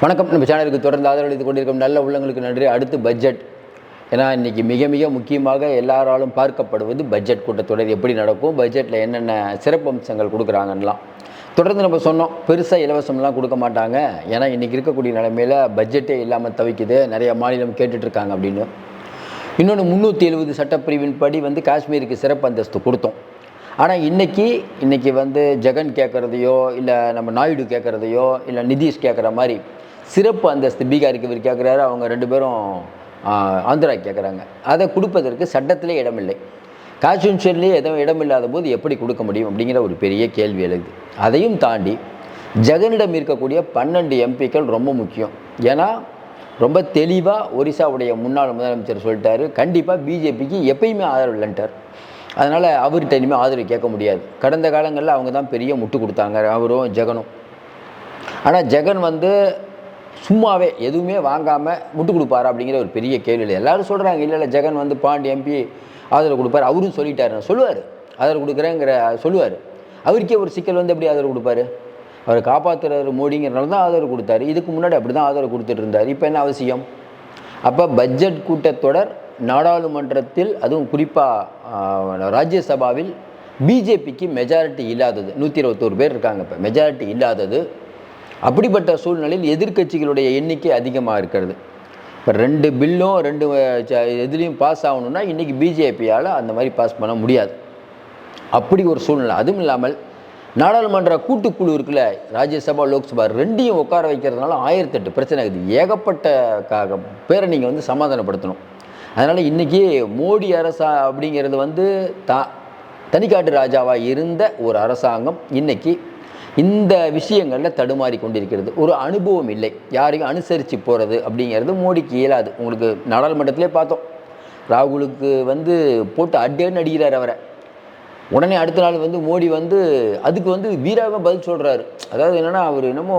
வணக்கம். நம்ம சேனலுக்கு தொடர்ந்து ஆதரவளித்து கொண்டிருக்கும் நல்ல உள்ளங்களுக்கு நன்றி. அடுத்து பட்ஜெட். ஏன்னா இன்றைக்கி மிக மிக முக்கியமாக எல்லாராலும் பார்க்கப்படுவது பட்ஜெட் கூட்டத்தொடர் எப்படி நடக்கும் பட்ஜெட்டில் என்னென்ன சிறப்பம்சங்கள் கொடுக்குறாங்கலாம் தொடர்ந்து நம்ம சொன்னோம் பெருசாக இலவசம்லாம் கொடுக்க மாட்டாங்க. ஏன்னா இன்றைக்கி இருக்கக்கூடிய நிலைமையில் பட்ஜெட்டே இல்லாமல் தவிக்குது. நிறைய மாநிலம் கேட்டுட்ருக்காங்க அப்படின்னு. இன்னொன்று முந்நூற்றி எழுபது சட்டப்பிரிவின் படி வந்து காஷ்மீருக்கு சிறப்பு அந்தஸ்து கொடுத்தோம். ஆனால் இன்றைக்கி இன்றைக்கி வந்து ஜெகன் கேட்குறதையோ இல்லை நம்ம நாயுடு கேட்குறதையோ இல்லை நிதிஷ் கேட்குற மாதிரி சிறப்பு அந்தஸ்து பீகாருக்கு இவர் கேட்குறாரு அவங்க ரெண்டு பேரும் ஆந்திரா கேட்குறாங்க அதை கொடுப்பதற்கு சட்டத்திலே இடமில்லை. கான்ஸ்டியூன்ஷன்லேயே எதுவும் இடமில்லாத போது எப்படி கொடுக்க முடியும் அப்படிங்கிற ஒரு பெரிய கேள்வி எழுது. அதையும் தாண்டி ஜெகனிடம் இருக்கக்கூடிய பன்னெண்டு எம்பிக்கள் ரொம்ப முக்கியம். ஏன்னா ரொம்ப தெளிவாக ஒரிசாவுடைய முன்னாள் முதலமைச்சர் சொல்லிட்டாரு கண்டிப்பாக பிஜேபிக்கு எப்பயுமே ஆதரவு இல்லைன்ட்டார். அதனால் அவர்கிட்ட இனிமேல் ஆதரவு கேட்க முடியாது. கடந்த காலங்களில் அவங்க தான் பெரிய முட்டு கொடுத்தாங்க அவரும் ஜெகனும். ஆனால் ஜெகன் வந்து சும்மாவே எதுவுமே வாங்காமல் முட்டு கொடுப்பாரு அப்படிங்கிற ஒரு பெரிய கேள்வி இல்லை எல்லாரும் சொல்கிறாங்க இல்லை இல்லை ஜெகன் வந்து பாண்டி எம்பி ஆதரவு கொடுப்பாரு. அவரும் சொல்லிட்டாரு. சொல்லுவார். ஆதரவு கொடுக்குறேங்கிற சொல்லுவார். அவருக்கே ஒரு சிக்கல் வந்து எப்படி ஆதரவு கொடுப்பாரு? அவரை காப்பாற்றுறாரு மோடிங்கிறனால தான் ஆதரவு கொடுத்தாரு. இதுக்கு முன்னாடி அப்படி தான் ஆதரவு கொடுத்துட்டு இருந்தார். இப்போ என்ன அவசியம்? அப்போ பட்ஜெட் கூட்டத்தொடர் நாடாளுமன்றத்தில் அதுவும் குறிப்பாக ராஜ்யசபாவில் பிஜேபிக்கு மெஜாரிட்டி இல்லாதது. நூற்றி இருபத்தோரு பேர் இருக்காங்க இப்போ. மெஜாரிட்டி இல்லாதது அப்படிப்பட்ட சூழ்நிலையில் எதிர்க்கட்சிகளுடைய எண்ணிக்கை அதிகமாக இருக்கிறது. இப்போ ரெண்டு பில்லும் ரெண்டு எதுலேயும் பாஸ் ஆகணும்னா இன்றைக்கி பிஜேபியால் அந்த மாதிரி பாஸ் பண்ண முடியாது. அப்படி ஒரு சூழ்நிலை. அதுவும் இல்லாமல் நாடாளுமன்ற கூட்டுக்குழு இருக்குல்ல ராஜ்யசபா லோக்சபா ரெண்டையும் உட்கார வைக்கிறதுனால ஆயிரத்தெட்டு பிரச்சனை இருக்குது. ஏகப்பட்ட பேரை நீங்கள் வந்து சமாதானப்படுத்தணும். அதனால் இன்றைக்கி மோடி அரசா அப்படிங்கிறது வந்து தா தனிக்காட்டு ராஜாவாக இருந்த ஒரு அரசாங்கம் இன்றைக்கி இந்த விஷயங்களில் தடுமாறி கொண்டிருக்கிறது. ஒரு அனுபவம் இல்லை. யாரையும் அனுசரித்து போகிறது அப்படிங்கிறது மோடிக்கு இயலாது. உங்களுக்கு நாடாளுமன்றத்திலே பார்த்தோம். ராகுலுக்கு வந்து போட்டு அட்டேன்னு அடிக்கிறார் அவரை. உடனே அடுத்த நாள் வந்து மோடி வந்து அதுக்கு வந்து வீராக பதில் சொல்கிறாரு அதாவது என்னென்னா அவர் என்னமோ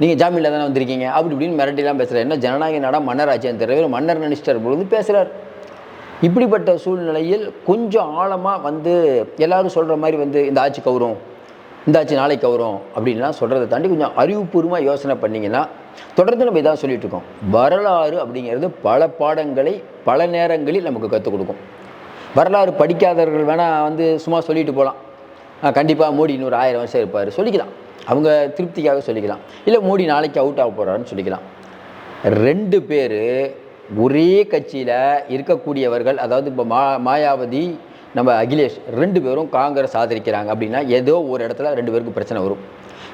நீங்கள் ஜாமீனில் தானே வந்திருக்கீங்க? அப்படி இப்படின்னு மிரட்டிலாம் பேசுகிறார் என்ன ஜனநாயக நாடா மன்னராட்சியம் ஆட்சியான்னு மன்னர் நினைச்சிட்டார் பொழுது பேசுகிறார் இப்படிப்பட்ட சூழ்நிலையில் கொஞ்சம் ஆழமாக வந்து எல்லாரும் சொல்கிற மாதிரி வந்து இந்த ஆட்சி கௌரவம் இந்தாச்சு நாளைக்கு வரும் அப்படின்லாம் சொல்கிறத தாண்டி கொஞ்சம் அறிவுபூர்வமாக யோசனை பண்ணிங்கன்னா தொடர்ந்து நம்ம இதான் சொல்லிகிட்டு இருக்கோம். வரலாறு அப்படிங்கிறது பல பாடங்களை பல நேரங்களில் நமக்கு கற்றுக் கொடுக்கும். வரலாறு படிக்காதவர்கள் வேணால் வந்து சும்மா சொல்லிட்டு போகலாம். கண்டிப்பாக மோடி இன்னொரு ஆயிரம் வருஷம் இருப்பார் சொல்லிக்கலாம். அவங்க திருப்திக்காக சொல்லிக்கலாம். இல்லை மோடி நாளைக்கு அவுட் ஆக போகிறாருன்னு சொல்லிக்கலாம். ரெண்டு பேர் ஒரே கட்சியில் இருக்கக்கூடியவர்கள் அதாவது இப்போ மா மாயாவதி நம்ம அகிலேஷ் ரெண்டு பேரும் காங்கிரஸ் ஆதரிக்கிறாங்க அப்படின்னா ஏதோ ஒரு இடத்துல ரெண்டு பேருக்கு பிரச்சனை வரும்.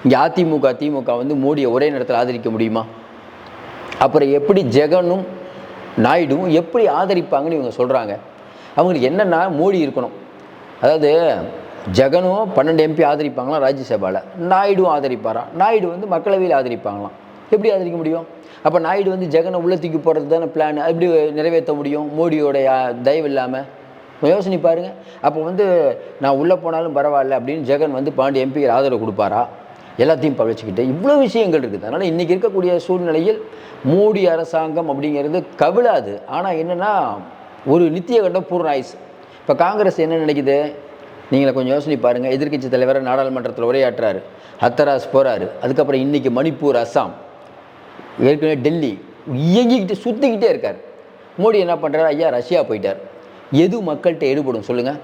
இங்கே அதிமுக திமுக வந்து மோடியை ஒரே நேரத்தில் ஆதரிக்க முடியுமா? அப்புறம் எப்படி ஜெகனும் நாயுடுவும் எப்படி ஆதரிப்பாங்கன்னு இவங்க சொல்கிறாங்க அவங்களுக்கு என்னென்னா மோடி இருக்கணும். அதாவது ஜெகனும் பன்னெண்டு எம்பி ஆதரிப்பாங்களாம் ராஜ்யசபாவில் நாயுடுவும் ஆதரிப்பாராம். நாயுடு வந்து மக்களவையில் ஆதரிப்பாங்களாம். எப்படி ஆதரிக்க முடியும்? அப்போ நாயுடு வந்து ஜெகனை உள்ள தூக்கி போகிறது தானே பிளான் எப்படி நிறைவேற்ற முடியும்? மோடியோடைய தயவு இல்லாமல் யோசனை பாருங்கள் அப்போ வந்து நான் உள்ளே போனாலும் பரவாயில்ல அப்படின்னு ஜெகன் வந்து பாண்டி எம்பிக்கு ஆதரவு கொடுப்பாரா? எல்லாத்தையும் பழிச்சுக்கிட்டு இவ்வளோ விஷயங்கள் இருக்குது. அதனால் இன்றைக்கி இருக்கக்கூடிய சூழ்நிலையில் மோடி அரசாங்கம் அப்படிங்கிறது கவிழாது. ஆனால் என்னென்னா ஒரு நித்திய கண்டம் பூர்ண ஆயுஸ் இப்போ காங்கிரஸ் என்ன நினைக்குது? நீங்களை கொஞ்சம் யோசனை பாருங்கள் எதிர்க்கட்சி தலைவர் நாடாளுமன்றத்தில் உரையாற்றுறாரு ஹத்தராஸ் போகிறாரு அதுக்கப்புறம் இன்றைக்கி மணிப்பூர் அஸ்ஸாம் ஏற்கனவே டெல்லி இயங்கிக்கிட்டு சுற்றிக்கிட்டே இருக்கார். மோடி என்ன பண்ணுறாரு ஐயா ரஷ்யா போயிட்டார். எது மக்கள்கிட்ட எடுபடும் சொல்லுங்கள்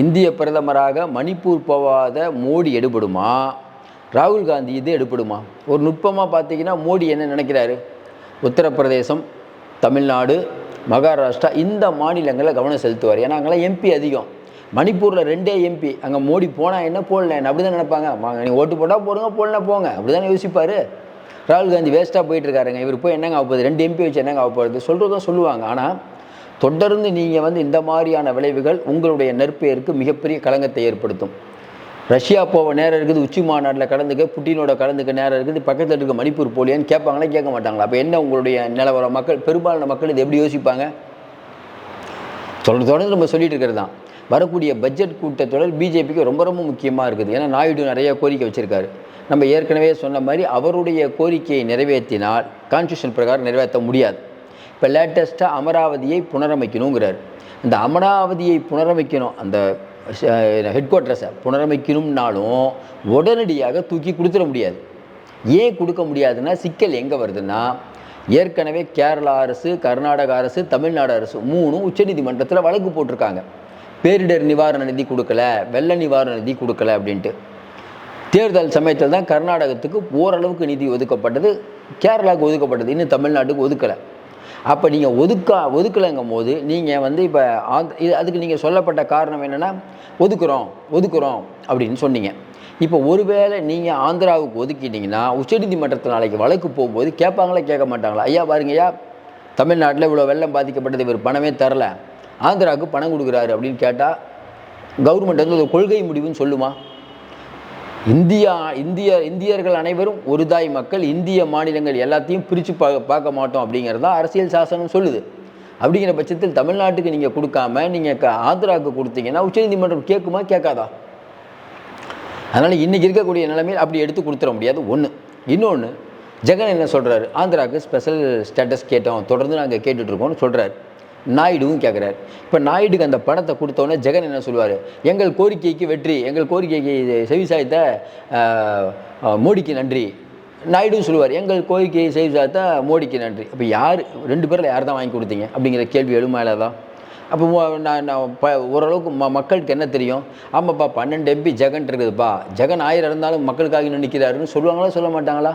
இந்திய பிரதமராக மணிப்பூர் போகாத மோடி எடுபடுமா? ராகுல் காந்தி இது எடுபடுமா? ஒரு நுட்பமாக பார்த்தீங்கன்னா மோடி என்ன நினைக்கிறாரு? உத்தரப்பிரதேசம் தமிழ்நாடு மகாராஷ்டிரா இந்த மாநிலங்களில் கவனம் செலுத்துவார். ஏன்னா அங்கெல்லாம் எம்பி அதிகம். மணிப்பூரில் ரெண்டே எம்பி அங்கே மோடி போனால் என்ன போடல அப்படி தான் நினைப்பாங்க. நீங்கள் ஓட்டு போட்டால் போடுங்க போடலாம் போங்க. அப்படி தானே யோசிப்பார். ராகுல் காந்தி வேஸ்ட்டாக போயிட்டு இருக்காருங்க. இவர் போய் என்னங்க ஆக போகுது? ரெண்டு எம்பி வச்சு என்னங்க ஆக போகுது? சொல்கிறதும் சொல்லுவாங்க. ஆனால் தொடர்ந்து நீங்கள் வந்து இந்த மாதிரியான விளைவுகள் உங்களுடைய நெற்பெயருக்கு மிகப்பெரிய களங்கத்தை ஏற்படுத்தும். ரஷ்யா போக நேரம் இருக்குது உச்சி மாநாட்டில் கலந்துக்க புட்டினோட கலந்துக்க நேரம் இருக்குது பக்கத்தில் இருக்க மணிப்பூர் போலியான்னு கேட்பாங்களா கேட்க மாட்டாங்களா? அப்போ என்ன உங்களுடைய நிலவரம் மக்கள் பெரும்பாலான மக்கள் இது எப்படி யோசிப்பாங்க? தொடர்ந்து தொடர்ந்து நம்ம சொல்லிட்டு இருக்கிறது தான். வரக்கூடிய பட்ஜெட் கூட்டத்தொடர் பிஜேபிக்கு ரொம்ப ரொம்ப முக்கியமாக இருக்குது. ஏன்னா நாயுடு நிறைய கோரிக்கை வச்சுருக்காரு. நம்ம ஏற்கனவே சொன்ன மாதிரி அவருடைய கோரிக்கையை நிறைவேற்றினால் கான்ஸ்டியூஷன் பிரகாரம் நிறைவேற்ற முடியாது. இப்போ லேட்டஸ்ட்டாக அமராவதியை புனரமைக்கணுங்கிறார். இந்த அமராவதியை புனரமைக்கணும் அந்த ஹெட் குவார்ட்டர்ஸை புனரமைக்கணும்னாலும் உடனடியாக தூக்கி கொடுத்துட முடியாது. ஏன் கொடுக்க முடியாதுன்னா சிக்கல் எங்கே வருதுன்னா ஏற்கனவே கேரளா அரசு கர்நாடக அரசு தமிழ்நாடு அரசு மூணும் உச்சநீதிமன்றத்தில் வழக்கு போட்டிருக்காங்க. பேரிடர் நிவாரண நிதி கொடுக்கல வெள்ள நிவாரண நிதி கொடுக்கல அப்படின்ட்டு. தேர்தல் சமயத்தில் தான் கர்நாடகத்துக்கு ஓரளவுக்கு நிதி ஒதுக்கப்பட்டது கேரளாவுக்கு ஒதுக்கப்பட்டது இன்னும் தமிழ்நாட்டுக்கு ஒதுக்கலை. அப்போ நீங்கள் ஒதுக்கா ஒதுக்கலைங்கும் போது நீங்கள் வந்து இப்போ இது அதுக்கு நீங்கள் சொல்லப்பட்ட காரணம் என்னென்னா ஒதுக்குறோம் ஒதுக்குறோம் அப்படின்னு சொன்னீங்க. இப்போ ஒருவேளை நீங்கள் ஆந்திராவுக்கு ஒதுக்கிட்டீங்கன்னா உச்சநீதிமன்றத்தில் நாளைக்கு வழக்கு போகும்போது கேட்பாங்களா கேட்க மாட்டாங்களா? ஐயா பாருங்கய்யா தமிழ்நாட்டில் இவ்வளோ வெள்ளம் பாதிக்கப்பட்டது இவர் பணமே தரல. ஆந்திராவுக்கு பணம் கொடுக்குறாரு அப்படின்னு கேட்டால் கவர்மெண்ட் வந்து ஒரு கொள்கை முடிவுன்னு சொல்லுமா? இந்தியா இந்திய இந்தியர்கள் அனைவரும் ஒரு தாய் மக்கள் இந்திய மாநிலங்கள் எல்லாத்தையும் பிரித்து பா பார்க்க மாட்டோம் அப்படிங்கிறது தான் அரசியல் சாசனம் சொல்லுது. அப்படிங்கிற பட்சத்தில் தமிழ்நாட்டுக்கு நீங்கள் கொடுக்காம நீங்கள் க ஆந்திராவுக்கு கொடுத்தீங்கன்னா உச்சநீதிமன்றம் கேட்குமா கேட்காதா? அதனால் இன்றைக்கி இருக்கக்கூடிய நிலைமையில் அப்படி எடுத்து கொடுத்துட முடியாது. ஒன்று இன்னொன்று ஜெகன் என்ன சொல்கிறாரு ஆந்திராவுக்கு ஸ்பெஷல் ஸ்டேட்டஸ் கேட்டோம். தொடர்ந்து நாங்கள் கேட்டுட்ருக்கோம்னு சொல்கிறாரு நாயுடுவும் கேட்குறாரு இப்போ நாயுடுக்கு அந்த பணத்தை கொடுத்தோன்னே ஜெகன் என்ன சொல்லுவார்? எங்கள் கோரிக்கைக்கு வெற்றி எங்கள் கோரிக்கைக்கு செவிசாய்த்த மோடிக்கு நன்றி. நாயுடுவும் சொல்லுவார் எங்கள் கோரிக்கையை செவிசாய்த்த மோடிக்கு நன்றி. அப்போ யார் ரெண்டு பேரில் யார் தான் வாங்கி கொடுத்தீங்க? அப்படிங்கிற கேள்வி எழுமையில தான் அப்போ நான் நான் ப ஓரளவுக்கு ம மக்களுக்கு என்ன தெரியும்? ஆமாப்பா பன்னெண்டு எம்பி ஜெகன் இருக்குதுப்பா. ஜெகன் ஆயிரம் இருந்தாலும் மக்களுக்காக இன்னும் நிற்கிறாருன்னு சொல்லுவாங்களா சொல்ல மாட்டாங்களா?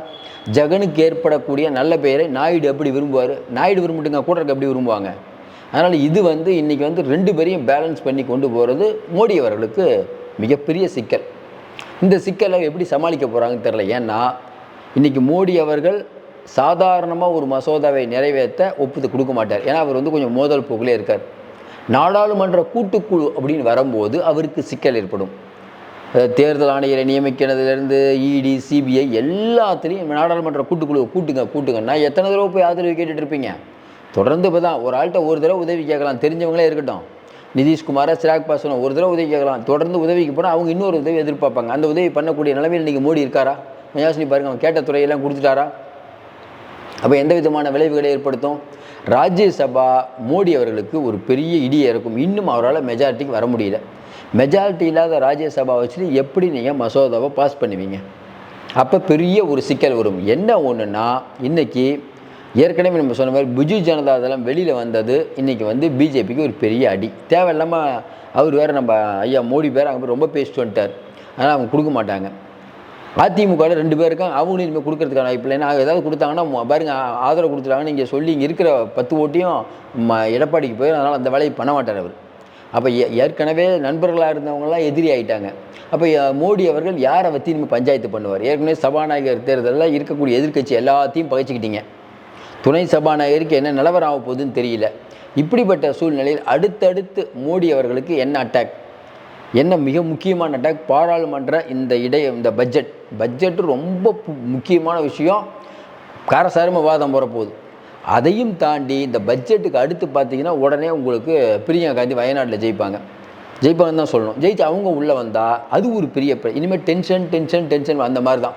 ஜெகனுக்கு ஏற்படக்கூடிய நல்ல பெயரை நாயுடு எப்படி விரும்புவார்? நாயுடு விரும்பிட்டுங்க கூட இருக்க எப்படி விரும்புவாங்க? அதனால் இது வந்து இன்றைக்கி வந்து ரெண்டு பேரையும் பேலன்ஸ் பண்ணி கொண்டு போகிறது மோடி அவர்களுக்கு மிகப்பெரிய சிக்கல். இந்த சிக்கலை எப்படி சமாளிக்க போகிறாங்கன்னு தெரில ஏன்னா இன்றைக்கி மோடி அவர்கள் சாதாரணமாக ஒரு மசோதாவை நிறைவேற்ற ஒப்புத்து கொடுக்க மாட்டார். ஏன்னா அவர் வந்து கொஞ்சம் மோதல் போக்கிலே இருக்கார். நாடாளுமன்ற கூட்டுக்குழு அப்படின்னு வரும்போது அவருக்கு சிக்கல் ஏற்படும். தேர்தல் ஆணையரை நியமிக்கிறதுலேருந்து இடி சிபிஐ எல்லாத்துலேயும் நாடாளுமன்ற கூட்டுக்குழு கூட்டுங்க கூட்டுங்கன்னா எத்தனை தடவை போய் ஆதரவு கேட்டுட்டு இருப்பீங்க? தொடர்ந்து இப்போ தான் ஒரு ஆள்கிட்ட ஒரு தடவை உதவி கேட்கலாம். தெரிஞ்சவங்களே இருக்கட்டும். நிதிஷ்குமாரை சிராக் பாசனம் ஒரு தடவை உதவி கேட்கலாம். தொடர்ந்து உதவிக்கு போனால் அவங்க இன்னொரு உதவி எதிர்பார்ப்பாங்க. அந்த உதவி பண்ணக்கூடிய நிலைமையில் நீங்கள் மோடி இருக்காரா? யோசனை பாருங்க அவன் கேட்ட துறையெல்லாம் கொடுத்துட்டாரா? அப்போ எந்த விதமான விளைவுகளை ஏற்படுத்தும்? ராஜ்யசபா மோடி அவர்களுக்கு ஒரு பெரிய இடியை இருக்கும் இன்னும் அவரால் மெஜாரிட்டிக்கு வர முடியல. மெஜாரிட்டி இல்லாத ராஜ்யசபா வச்சுட்டு எப்படி நீங்கள் மசோதாவை பாஸ் பண்ணுவீங்க? அப்போ பெரிய ஒரு சிக்கல் வரும். என்ன ஒன்றுன்னா இன்றைக்கி ஏற்கனவே நம்ம சொன்ன மாதிரி பிஜு ஜனதா தளம் வெளியில் வந்தது. இன்றைக்கி வந்து பிஜேபிக்கு ஒரு பெரிய அடி. தேவையில்லாமல் அவர் வேறு நம்ம ஐயா மோடி பேர் அங்கே போய் ரொம்ப பேசிட்டு வந்துட்டார். அதனால் அவங்க கொடுக்க மாட்டாங்க. அதிமுகவில் ரெண்டு பேருக்கும் அவங்களும் இனிமேல் கொடுக்கறதுக்கான வாய்ப்பு இல்லை. ஏன்னா ஏதாவது கொடுத்தாங்கன்னா பாருங்க ஆதரவு கொடுத்துட்டாங்கன்னு நீங்கள் சொல்லி இங்கே இருக்கிற பத்து ஓட்டியும் ம எடப்பாடிக்கு போய் அதனால் அந்த வேலையை பண்ண மாட்டார் அவர். அப்போ ஏற்கனவே நண்பர்களாக இருந்தவங்கலாம் எதிரி ஆகிட்டாங்க அப்போ மோடி அவர்கள் யாரை வச்சு இனிமேல் பஞ்சாயத்து பண்ணுவார்? ஏற்கனவே சபாநாயகர் தேர்தலில் இருக்கக்கூடிய எதிர்க்கட்சி எல்லாத்தையும் பகைச்சிக்கிட்டீங்க. துணை சபாநாயகருக்கு என்ன நிலவரம் ஆக போகுதுன்னு தெரியல. இப்படிப்பட்ட சூழ்நிலையில் அடுத்தடுத்து மோடி அவர்களுக்கு என்ன அட்டாக் என்ன மிக முக்கியமான அட்டாக் பாராளுமன்ற இந்த இடைய இந்த பட்ஜெட் பட்ஜெட் ரொம்ப பு- முக்கியமான விஷயம். காரசாரம வாதம் போகிறப்போகுது அதையும் தாண்டி இந்த பட்ஜெட்டுக்கு அடுத்து பார்த்தீங்கன்னா உடனே உங்களுக்கு பிரியங்கா காந்தி வயநாட்டில் ஜெயிப்பாங்க. ஜெயிப்பாங்கன்னு தான் சொல்லணும். ஜெயிச்சு அவங்க உள்ளே வந்தால் அது ஒரு பெரிய இனிமேல் டென்ஷன் டென்ஷன் டென்ஷன் அந்த மாதிரி தான்.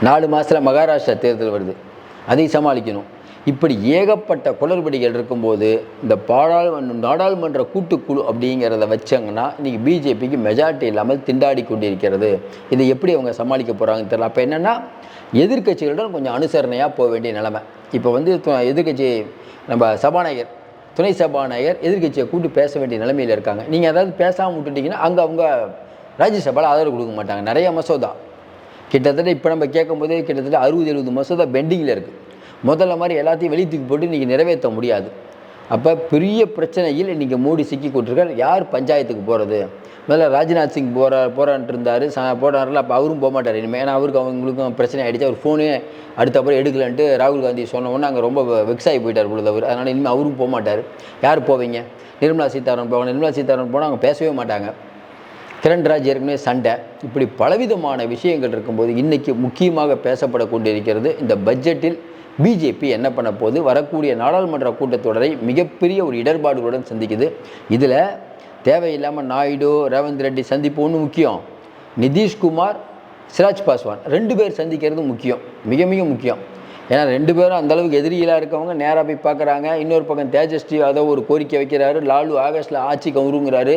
நாலு மாதத்தில் மகாராஷ்டிரா தேர்தல் வருது. அதை சமாளிக்கணும். இப்படி ஏகப்பட்ட குளறுபடிகள் இருக்கும்போது இந்த பாராளுமன்ற நாடாளுமன்ற கூட்டுக்குழு அப்படிங்கிறத வச்சாங்கன்னா இன்றைக்கி பிஜேபிக்கு மெஜாரிட்டி இல்லாமல் திண்டாடி கொண்டிருக்கிறது. இதை எப்படி அவங்க சமாளிக்க போகிறாங்கன்னு தெரியல. அப்போ என்னென்னா எதிர்க்கட்சிகளுடன் கொஞ்சம் அனுசரணையாக போக வேண்டிய நிலைமை. இப்போ வந்து எதிர்கட்சி எதிர்க்கட்சி நம்ம சபாநாயகர் துணை சபாநாயகர் எதிர்க்கட்சியை கூட்டு பேச வேண்டிய நிலைமையில் இருக்காங்க. நீங்கள் அதாவது பேசாமல் விட்டுட்டிங்கன்னா அங்கே அவங்க ராஜ்யசபாவில் ஆதரவு கொடுக்க மாட்டாங்க. நிறைய மசோதா. கிட்டத்தட்ட இப்போ நம்ம கேட்கும்போதே கிட்டத்தட்ட அறுபது எழுபது மசோதா பெண்டிங்கில் இருக்குது முதல்ல மாதிரி எல்லாத்தையும் வெளியே தூக்கி போட்டு இன்றைக்கி நிறைவேற்ற முடியாது. அப்போ பெரிய பிரச்சனையில் இன்றைக்கி மோடி சிக்கி கொண்டிருக்கார். யார் பஞ்சாயத்துக்கு போகிறது முதல்ல ராஜ்நாத் சிங் போகிற போகிறான்ட்டு இருந்தார். ச போனார்ல அப்போ அவரும் போக மாட்டார் இனிமேல் ஏன்னா அவருக்கு அவங்களுக்கும் பிரச்சனை ஆகிடுச்சு அவர் ஃபோனே அடுத்த அப்புறம் எடுக்கலன்ட்டு ராகுல் காந்தி சொன்ன உடனே அங்கே ரொம்ப வெக்ஸாகி போயிட்டார் பொழுது அவர். அதனால் இனிமேல் அவரும் போக மாட்டார் யார் போவீங்க? நிர்மலா சீதாராமன் போவாங்க. நிர்மலா சீதாராமன் போனால் அவங்க பேசவே மாட்டாங்க. கிரண்ராஜ் ஏற்கனவே சண்டை. இப்படி பலவிதமான விஷயங்கள் இருக்கும்போது இன்றைக்கி முக்கியமாக பேசப்பட கொண்டிருக்கிறது இந்த பட்ஜெட்டில் பிஜேபி என்ன பண்ண போது வரக்கூடிய நாடாளுமன்ற கூட்டத்தொடரை மிகப்பெரிய ஒரு இடர்பாடுகளுடன் சந்திக்குது. இதில் தேவையில்லாமல் நாயுடு ரேவந்த் ரெட்டி சந்திப்பு ஒன்று முக்கியம். நிதிஷ்குமார் சிராஜ் பாஸ்வான் ரெண்டு பேர் சந்திக்கிறது முக்கியம். மிக மிக முக்கியம். ஏன்னா ரெண்டு பேரும் அந்தளவுக்கு எதிரிகளாக இருக்கவங்க நேராக போய் பார்க்குறாங்க. இன்னொரு பக்கம் தேஜஸ்வி யாதவ் ஒரு கோரிக்கை வைக்கிறாரு. லாலு ஆகஸ்டில் ஆட்சி கவுருங்கிறாரு.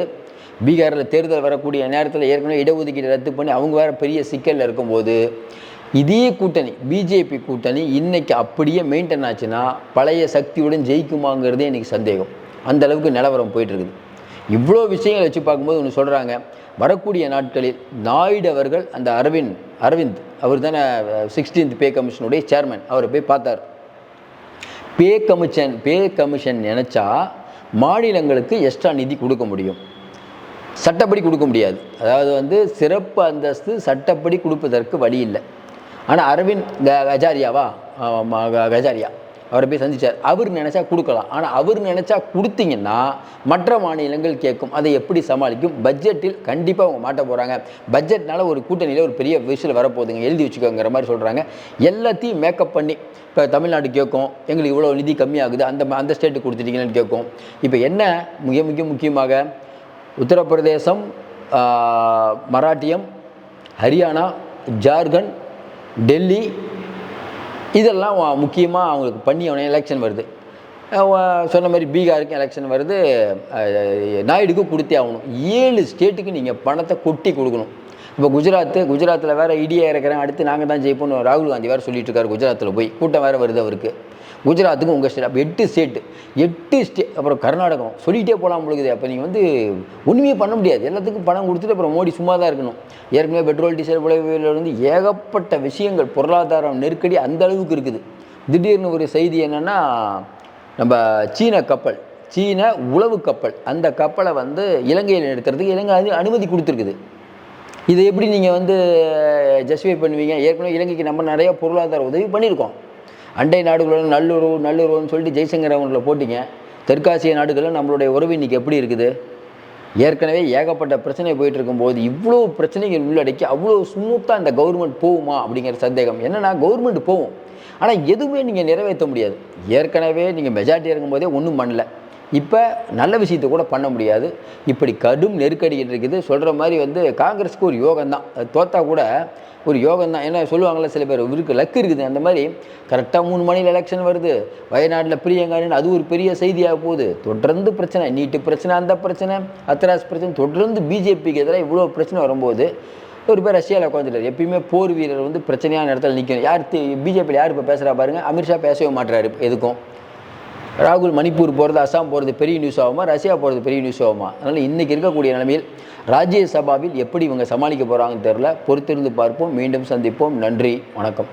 பீகாரில் தேர்தல் வரக்கூடிய நேரத்தில் ஏற்கனவே இடஒதுக்கீடு ரத்து பண்ணி அவங்க வேறு பெரிய சிக்கலில் இருக்கும்போது இதே கூட்டணி பிஜேபி கூட்டணி இன்னைக்கு அப்படியே மெயின்டைன் ஆச்சுன்னா பழைய சக்தியுடன் ஜெயிக்குமாங்கிறதே எனக்கு சந்தேகம். அந்த அளவுக்கு நிலவரம் போயிட்டு இருக்குது இவ்வளோ விஷயங்களை வச்சு பார்க்கும்போது ஒன்று சொல்கிறாங்க வரக்கூடிய நாட்களில் நாயுடு அவர்கள் அந்த அரவிந்த் அரவிந்த் அவர் தானே சிக்ஸ்டீன்த் பே கமிஷனுடைய சேர்மன் அவரை போய் பார்த்தார். பே கமிஷன் பே கமிஷன் நினச்சா மாநிலங்களுக்கு எக்ஸ்ட்ரா நிதி கொடுக்க முடியும். சட்டப்படி கொடுக்க முடியாது. அதாவது வந்து சிறப்பு அந்தஸ்து சட்டப்படி கொடுப்பதற்கு வழி இல்லை. ஆனால் அரவிந்த் க கஜாரியாவா? கஜாரியா. அவரை போய் சந்திச்சார். அவர் நினச்சா கொடுக்கலாம். ஆனால் அவர் நினச்சா கொடுத்தீங்கன்னா மற்ற மாநிலங்கள் கேட்கும். அதை எப்படி சமாளிக்கும்? பட்ஜெட்டில் கண்டிப்பாக அவங்க மாட்ட போகிறாங்க பட்ஜெட்னால ஒரு கூட்டணியில் ஒரு பெரிய விஷயம் வரப்போகுதுங்க. எழுதி வச்சுக்கோங்கிற மாதிரி சொல்கிறாங்க எல்லாத்தையும் மேக்கப் பண்ணி இப்போ தமிழ்நாடு கேட்கும். எங்களுக்கு இவ்வளோ நிதி கம்மியாகுது. அந்த அந்த ஸ்டேட்டுக்கு கொடுத்துட்டீங்கன்னு கேட்கும். இப்போ என்ன? மிக மிக முக்கியமாக உத்தரப்பிரதேசம் மராட்டியம் ஹரியானா ஜார்க்கண்ட் டெல்லி இதெல்லாம் முக்கியமாக அவங்களுக்கு பண்ணி அவனே எலெக்ஷன் வருது. சொன்ன மாதிரி பீகாருக்கு எலெக்ஷன் வருது. நாயுடுக்கு கொடுத்தே ஆகணும். ஏழு ஸ்டேட்டுக்கு நீங்கள் பணத்தை கொட்டி கொடுக்கணும். இப்போ குஜராத்து குஜராத்தில் வேறு இடியா இருக்கிறேன் அடுத்து நாங்கள் தான் ஜெயிப்போம்னு ராகுல் காந்தி வேறு சொல்லிட்டு இருக்காரு குஜராத்தில் போய். கூட்டம் வேறு வருது அவருக்கு. குஜராத்துக்கு உங்கள் ஸ்டேட் அப்போ எட்டு ஸ்டேட்டு எட்டு ஸ்டே அப்புறம் கர்நாடகம். சொல்லிகிட்டே போகலாம் பொழுது அப்போ நீங்கள் வந்து ஒன்றுமே பண்ண முடியாது. எல்லாத்துக்கும் பணம் கொடுத்துட்டு அப்புறம் மோடி சும்மா தான் இருக்கணும். ஏற்கனவே பெட்ரோல் டீசல் விளைவிலிருந்து வந்து ஏகப்பட்ட விஷயங்கள் பொருளாதாரம் நெருக்கடி அந்த அளவுக்கு இருக்குது. திடீர்னு ஒரு செய்தி என்னென்னா நம்ம சீன கப்பல் சீன உளவு கப்பல் அந்த கப்பலை வந்து இலங்கையில் நிறுத்துறதுக்கு இலங்கை அனுமதி கொடுத்துருக்குது. இதை எப்படி நீங்கள் வந்து ஜஸ்டிஃபை பண்ணுவீங்க? ஏற்கனவே இலங்கைக்கு நம்ம நிறைய பொருளாதார உதவி பண்ணியிருக்கோம். அண்டை நாடுகளோட நல்லுறவு நல்லுறவுன்னு சொல்லிட்டு ஜெய்சங்கர் அவங்கள போட்டிங்க. தெற்காசிய நாடுகளில் நம்மளுடைய உறவு இன்றைக்கி எப்படி இருக்குது? ஏற்கனவே ஏகப்பட்ட பிரச்சனை போயிட்டு இருக்கும்போது இவ்வளோ பிரச்சனைகள் உள்ளடக்கி அவ்வளோ ஸ்மூத்தாக இந்த கவர்மெண்ட் போகுமா அப்படிங்கிற சந்தேகம். என்னென்னா கவர்மெண்ட் போகும். ஆனால் எதுவுமே நீங்கள் நிறைவேற்ற முடியாது. ஏற்கனவே நீங்கள் மெஜாரிட்டி இருக்கும்போதே ஒன்றும் பண்ணல. இப்போ நல்ல விஷயத்தை கூட பண்ண முடியாது. இப்படி கடும் நெருக்கடி இருக்குது சொல்கிற மாதிரி வந்து காங்கிரஸுக்கு ஒரு யோகம் தான் அது தோத்தா கூட ஒரு யோகம் தான் ஏன்னா சொல்லுவாங்கள்ல சில பேர் இவருக்கு லக்கு இருக்குது. அந்த மாதிரி கரெக்டாக மூணு மணியில் எலெக்ஷன் வருது. வயநாட்டில் பிரியங்கான்னு அது ஒரு பெரிய செய்தியாக போகுது. தொடர்ந்து பிரச்சனை நீட்டு பிரச்சனை அந்த பிரச்சனை அத்தராஸ் பிரச்சனை தொடர்ந்து பிஜேபிக்கு எதிராக இவ்வளோ பிரச்சனை வரும்போது ஒரு பேர் ரஷ்யாவில் உட்காந்துட்டார் எப்பயுமே போர் வீரர் வந்து பிரச்சனையான இடத்துல நிற்கணும் யார் பிஜேபியில் யார் இப்போ பேசுகிறா பாருங்கள் அமித்ஷா பேசவே மாட்டுறாரு எதுக்கும். ராகுல் மணிப்பூர் போகிறது அசாம் போகிறது பெரிய நியூஸ் ஆகுமா? ரஷ்யா போகிறது பெரிய நியூஸ் ஆகுமா? அதனால் இன்றைக்கி இருக்கக்கூடிய நிலைமையில் ராஜ்யசபாவில் எப்படி இவங்க சமாளிக்க போகிறாங்கன்னு தெரில பொறுத்திருந்து பார்ப்போம். மீண்டும் சந்திப்போம். நன்றி. வணக்கம்.